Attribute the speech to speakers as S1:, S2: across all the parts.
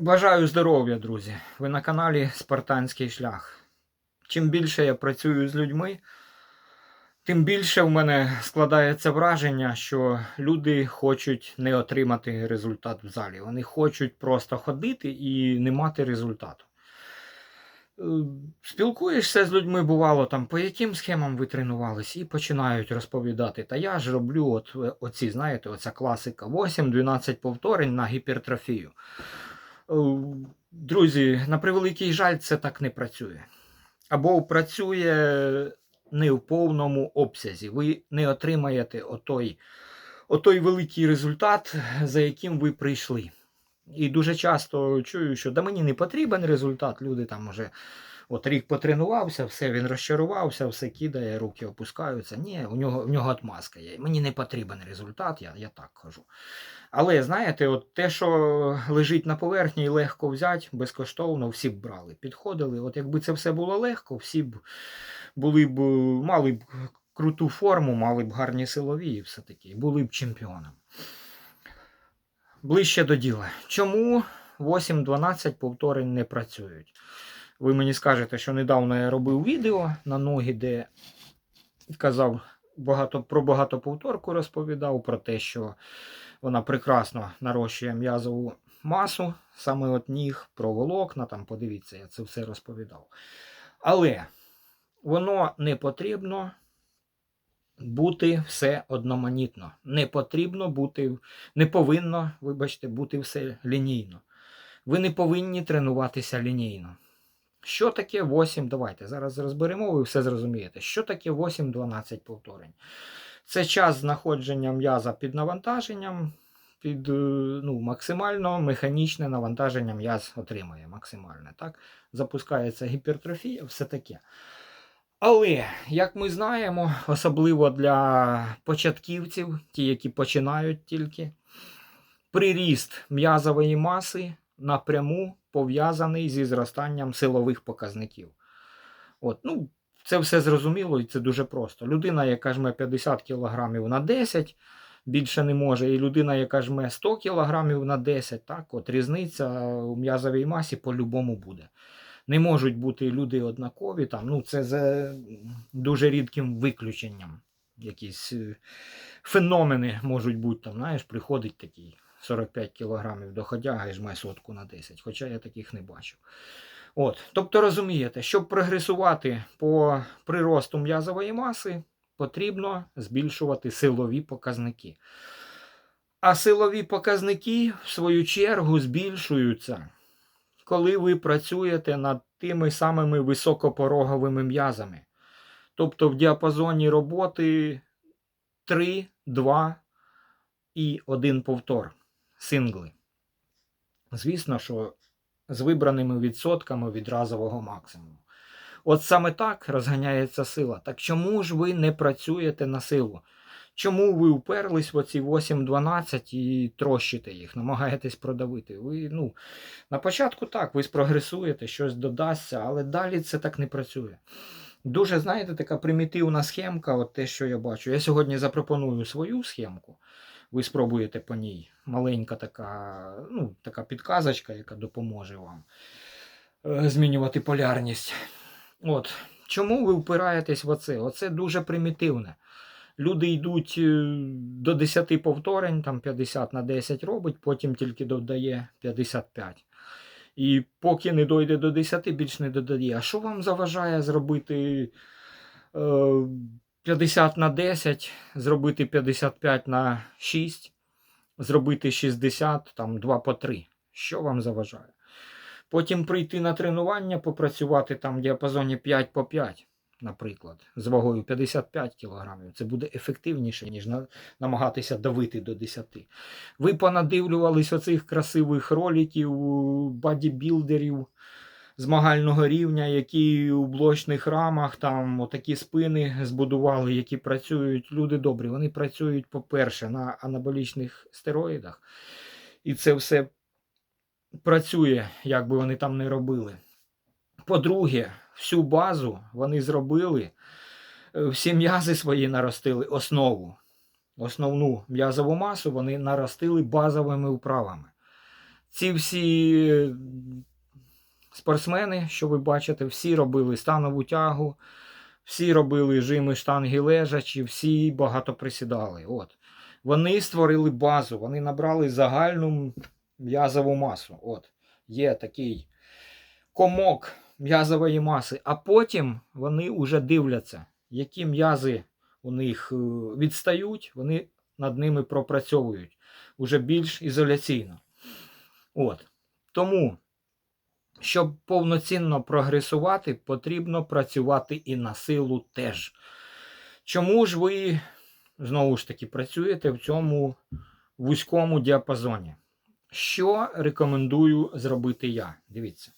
S1: Бажаю здоров'я, друзі. Ви на каналі Спартанський шлях. Чим більше я працюю з людьми, тим більше в мене складається враження, що люди хочуть не отримати результат в залі. Вони хочуть просто ходити і не мати результату. Е, Спілкуєшся з людьми, бувало, там, по яким схемам ви тренувались, і починають розповідати. Та я ж роблю от, е, оці, знаєте, оця класика 8-12 повторень на гіпертрофію. Е, Друзі, на превеликий жаль, це так не працює. Або працює не в повному обсязі. Ви не отримаєте отой, отой великий результат, за яким ви прийшли. І дуже часто чую, що да мені не потрібен результат. Люди там уже от рік потренувався, все, він розчарувався, все кидає, руки опускаються. Ні, у нього, в нього отмазка є. Мені не потрібен результат, я, я так кажу. Але знаєте, от те, що лежить на поверхні і легко взяти, безкоштовно, всі б брали, підходили. От якби це все було легко, всі б були б, мали б круту форму, мали б гарні силові і все таке, були б чемпіонами. Ближче до діла. Чому 8-12 повторень не працюють? Ви мені скажете, що недавно я робив відео на ноги, де казав багато, про багатоповторку розповідав, про те, що вона прекрасно нарощує м'язову масу, саме от ніг, про волокна, там подивіться, я це все розповідав. Але воно не потрібно бути все одноманітно. Не потрібно бути, не повинно, вибачте, бути все лінійно. Ви не повинні тренуватися лінійно. Що таке 8? Давайте зараз розберемо, ви все зрозумієте. Що таке 8-12 повторень? Це час знаходження м'яза під навантаженням, під е, ну, максимально механічне навантаження м'яз отримує максимальне. Так? Запускається гіпертрофія, все таке. Але, як ми знаємо, особливо для початківців, ті, які починають тільки, приріст м'язової маси напряму пов'язаний зі зростанням силових показників. От, ну, це все зрозуміло і це дуже просто. Людина, яка жме 50 кг на 10, більше не може, і людина, яка жме 100 кг на 10, так, от різниця у м'язовій масі по-любому буде. Не можуть бути люди однакові, там, ну, це за дуже рідким виключенням. Якісь е, феномени можуть бути, там, знаєш, приходить такий 45 кг доходяга і жме сотку на 10, хоча я таких не бачив. От, тобто розумієте, щоб прогресувати по приросту м'язової маси, потрібно збільшувати силові показники. А силові показники, в свою чергу, збільшуються, коли ви працюєте над тими самими високопороговими м'язами. Тобто в діапазоні роботи 3, 2 і 1 повтор сингли. Звісно, що з вибраними відсотками від разового максимуму. От саме так розганяється сила. Так чому ж ви не працюєте на силу? Чому ви уперлись в оці 8-12 і трощите їх, намагаєтесь продавити? Ви, ну, На початку так, ви спрогресуєте, щось додасться, але далі це так не працює. Дуже, знаєте, така примітивна схемка, от те, що я бачу. Я сьогодні запропоную свою схемку. Ви спробуєте по ній. Маленька така, ну, така підказочка, яка допоможе вам е, змінювати полярність. От. Чому ви впираєтесь в оце? Оце дуже примітивне. Люди йдуть е, до 10 повторень, там 50 на 10 робить, потім тільки додає 55. І поки не дойде до 10, більш не додає. А що вам заважає зробити е, 50 на 10, зробити 55 на 6, зробити 60, там 2 по 3? Що вам заважає? Потім прийти на тренування, попрацювати там в діапазоні 5 по 5, наприклад, з вагою 55 кг. Це буде ефективніше, ніж намагатися давити до 10. Ви понадивлювались оцих красивих роликів, бадібілдерів змагального рівня, які у блочних рамах там отакі спини збудували, які працюють. Люди добрі. Вони працюють, по-перше, на анаболічних стероїдах. І це все працює, як би вони там не робили. По-друге, всю базу вони зробили, е, всі м'язи свої наростили основу. Основну м'язову масу вони наростили базовими вправами. Ці всі спортсмени, що ви бачите, всі робили станову тягу, всі робили жими штанги лежачі, всі багато присідали. От. Вони створили базу, вони набрали загальну м'язову масу. От. Є такий комок м'язової маси, а потім вони вже дивляться, які м'язи у них е, відстають, вони над ними пропрацьовують уже більш ізоляційно. От. Тому, щоб повноцінно прогресувати, потрібно працювати і на силу теж. Чому ж ви знову ж таки працюєте в цьому вузькому діапазоні? Що рекомендую зробити я? Дивіться.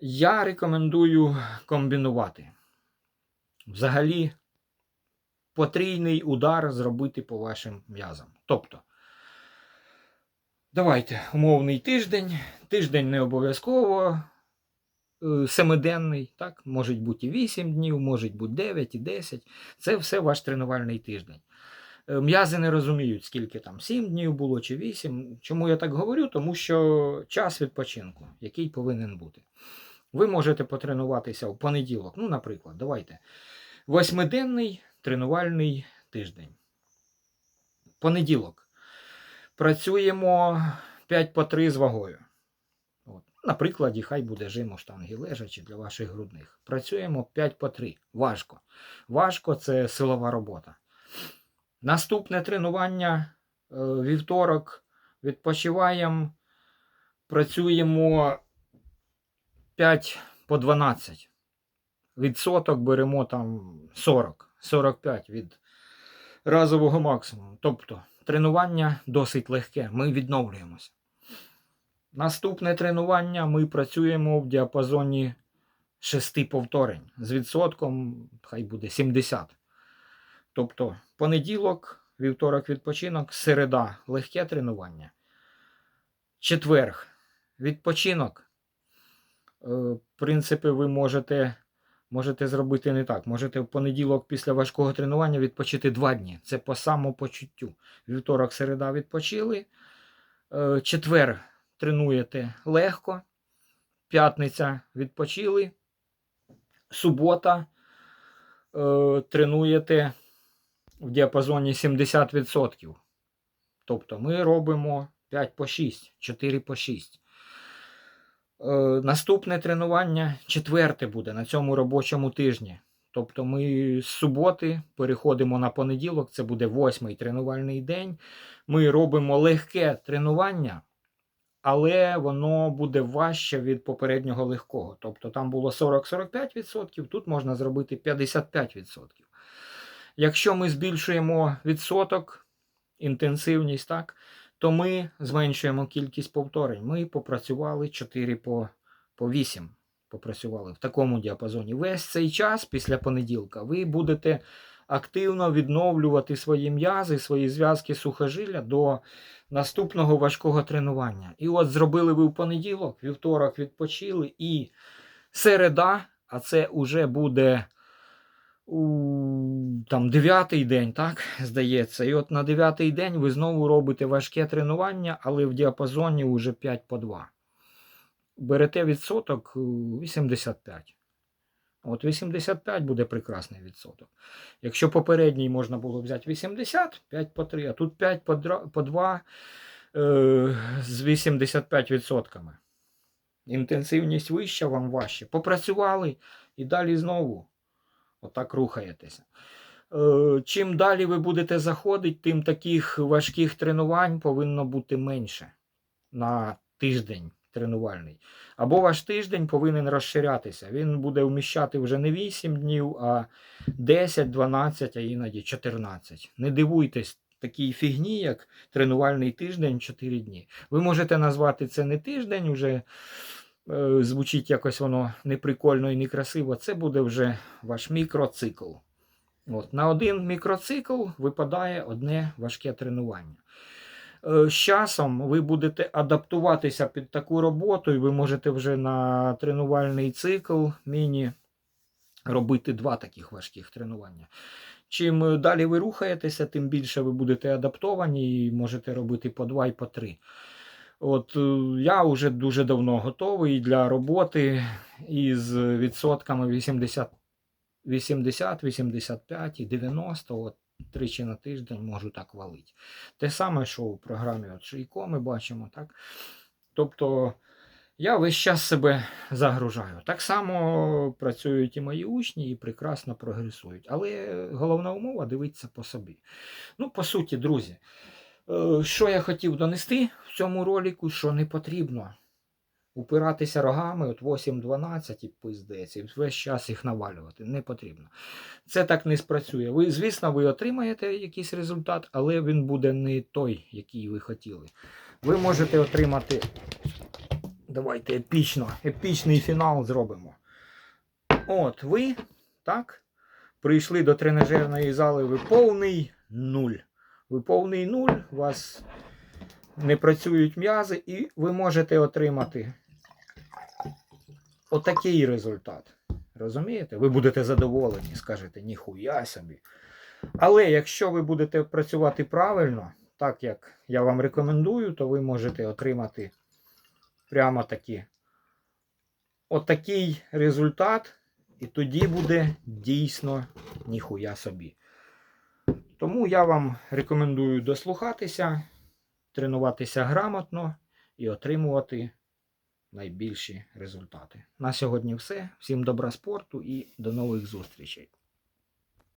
S1: Я рекомендую комбінувати. Взагалі, потрійний удар зробити по вашим м'язам. Тобто, давайте умовний тиждень. Тиждень не обов'язково е, семиденний, так? Можуть бути і 8 днів, можуть бути 9 і 10. Це все ваш тренувальний тиждень. Е, М'язи не розуміють, скільки там 7 днів було чи 8. Чому я так говорю? Тому що час відпочинку, який повинен бути. Ви можете потренуватися в понеділок. Ну, наприклад, давайте. Восьмиденний тренувальний тиждень. Понеділок. Працюємо 5 по 3 з вагою. От. На прикладі, хай буде жимо штанги лежачі для ваших грудних. Працюємо 5 по 3. Важко. Важко це силова робота. Наступне тренування е, вівторок. Відпочиваємо. Працюємо 5 по 12. Відсоток беремо там 40, 45 від разового максимуму. Тобто тренування досить легке, ми відновлюємося. Наступне тренування ми працюємо в діапазоні 6 повторень з відсотком, хай буде 70. Тобто понеділок, вівторок відпочинок, середа легке тренування. Четверг відпочинок. Е, В принципі, ви можете, можете зробити не так. Можете в понеділок після важкого тренування відпочити 2 дні. Це по самопочуттю. Вівторок, середа відпочили. Е, Четвер тренуєте легко. П'ятниця відпочили. Субота е, тренуєте в діапазоні 70%. Тобто ми робимо 5 по 6, 4 по 6. Е, Наступне тренування четверте буде на цьому робочому тижні. Тобто ми з суботи переходимо на понеділок, це буде восьмий тренувальний день. Ми робимо легке тренування, але воно буде важче від попереднього легкого. Тобто там було 40-45%, тут можна зробити 55%. Якщо ми збільшуємо відсоток, інтенсивність, так, то ми зменшуємо кількість повторень. Ми попрацювали 4 по, по 8. Попрацювали в такому діапазоні. Весь цей час після понеділка ви будете активно відновлювати свої м'язи, свої зв'язки сухожилля до наступного важкого тренування. І от зробили ви в понеділок, вівторок відпочили, і середа, а це вже буде у там дев'ятий день, так, здається. І от на дев'ятий день ви знову робите важке тренування, але в діапазоні вже 5 по 2. Берете відсоток е, 85. От 85 буде прекрасний відсоток. Якщо попередній можна було взяти 80, 5 по 3, а тут 5 по 2, по 2 е, з 85 відсотками. Інтенсивність вища, вам важче. Попрацювали і далі знову. Отак рухаєтеся. Е, Чим далі ви будете заходити, тим таких важких тренувань повинно бути менше на тиждень тренувальний. Або ваш тиждень повинен розширятися. Він буде вміщати вже не 8 днів, а 10, 12, а іноді 14. Не дивуйтесь такій фігні, як тренувальний тиждень 4 дні. Ви можете назвати це не тиждень, вже звучить якось воно неприкольно і некрасиво. Це буде вже ваш мікроцикл. От, на один мікроцикл випадає одне важке тренування. Е, З часом ви будете адаптуватися під таку роботу, і ви можете вже на тренувальний цикл міні робити два таких важких тренування. Чим далі ви рухаєтеся, тим більше ви будете адаптовані і можете робити по два і по три. От е, я вже дуже давно готовий для роботи із відсотками 80, 80, 85 і 90. От тричі на тиждень можу так валити. Те саме, що у програмі от Шийко ми бачимо, так? Тобто я весь час себе загружаю. Так само працюють і мої учні і прекрасно прогресують. Але головна умова дивитися по собі. Ну, по суті, друзі, е, що я хотів донести в цьому ролику, що не потрібно упиратися рогами от 8-12 і пиздець, і весь час їх навалювати. Не потрібно. Це так не спрацює. Ви, звісно, ви отримаєте якийсь результат, але він буде не той, який ви хотіли. Ви можете отримати. Давайте епічно, епічний фінал зробимо. От ви, так, прийшли до тренажерної зали, ви повний нуль. Ви повний нуль, вас не працюють м'язи, і ви можете отримати отакий результат. Розумієте? Ви будете задоволені, скажете, ніхуя собі. Але якщо ви будете працювати правильно, так як я вам рекомендую, то ви можете отримати прямо такі отакий результат, і тоді буде дійсно ніхуя собі. Тому я вам рекомендую дослухатися, тренуватися грамотно і отримувати найбільші результати. На сьогодні все. Всім добра спорту і до нових зустрічей.